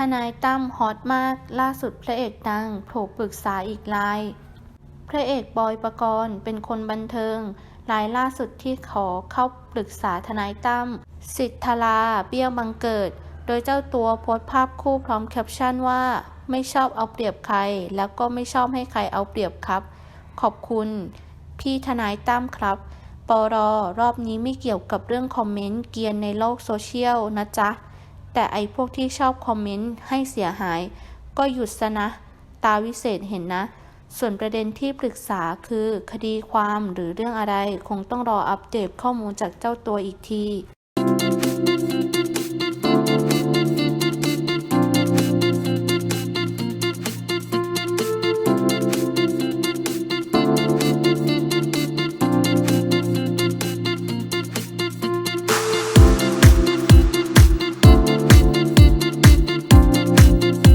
ทนายตั้มฮอตมาก ล่าสุดพระเอกดังโผล่ปรึกษาอีกราย พระเอกบอยประกรณ์เป็นคนบันเทิงรายล่าสุดที่ขอเข้าปรึกษาทนายตั้มสิทธาราเบี้ยบังเกิด โดยเจ้าตัวโพสต์ภาพคู่พร้อมแคปชั่นว่า ไม่ชอบเอาเปรียบใคร แล้วก็ไม่ชอบให้ใครเอาเปรียบครับ ขอบคุณ พี่ทนายตั้มครับปรรอบนี้ไม่เกี่ยวกับเรื่องคอมเมนต์เกียนในโลกโซเชียลนะจ๊ะ แต่ไอ้พวกที่ชอบคอมเมนต์ให้เสียหาย ก็หยุดซะนะ ตาวิเศษเห็นนะ ส่วนประเด็นที่ปรึกษาคือคดีความหรือเรื่องอะไร คงต้องรออัปเดตข้อมูลจากเจ้าตัวอีกที